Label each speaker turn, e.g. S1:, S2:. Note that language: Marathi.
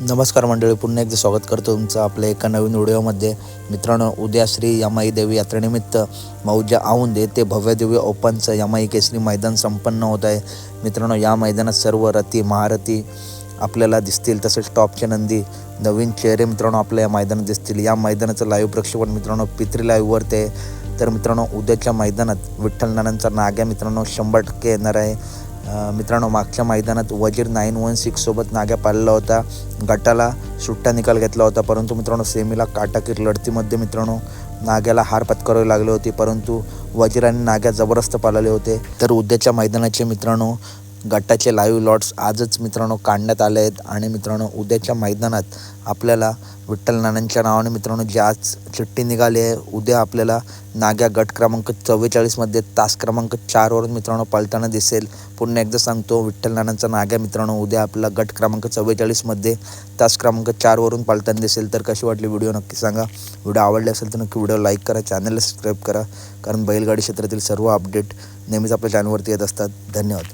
S1: नमस्कार मंडळी पुन्हा एकदा स्वागत करतो तुमचं आपल्या एका नवीन व्हिडिओमध्ये. मित्रांनो उद्या श्री यमाई देवी यात्रेनिमित्त मौजा औंदे ते भव्य दिव्य ओपनचं यमाई केसरी मैदान संपन्न होत आहे. मित्रांनो या मैदानात सर्व रथी महारथी आपल्याला दिसतील तसेच टॉपचे नंदी नवीन चेहरे मित्रांनो आपल्या या मैदानात दिसतील. या मैदानाचं लाईव्ह प्रक्षेपण मित्रांनो पित्री लाईव्हवर ते तर मित्रांनो उद्याच्या मैदानात विठ्ठल नानांचा नाग्या मित्रांनो शंभर टक्के येणार आहे. मित्रांनो मागच्या मैदानात वजीर नाईन वन सिक्स सोबत नाग्या पाळला होता. गटाला सुट्टा निकाल घेतला होता परंतु मित्रांनो सेमीला काटाकीर लढतीमध्ये मित्रांनो नाग्याला हार पत्करावी लागली होती परंतु वजीर आणि नाग्या जबरदस्त पाळले होते. तर उद्याच्या मैदानाचे मित्रांनो गटाचे लाईव्ह लॉट्स आजच मित्रांनो काढण्यात आले आहेत. आणि मित्रांनो उद्याच्या मैदानात आपल्याला विठ्ठल नानांच्या नावाने मित्रांनो जी आज चिठ्ठी निघाली आहे उद्या आपल्याला नाग्या गट क्रमांक चव्वेचाळीसमध्ये तास क्रमांक चारवरून मित्रांनो पळताना दिसेल. पुन्हा एकदा सांगतो विठ्ठल नानांचा नाग्या मित्रांनो उद्या आपला गट क्रमांक चव्वेचाळीसमध्ये तास क्रमांक चारवरून पळताना दिसेल. तर कशी वाटली व्हिडिओ नक्की सांगा. व्हिडिओ आवडले असेल तर नक्की व्हिडिओ लाईक करा चॅनलला सबस्क्राईब करा. कारण बैलगाडी क्षेत्रातील सर्व अपडेट नेहमीच आपल्या चॅनलवरती येत असतात. धन्यवाद.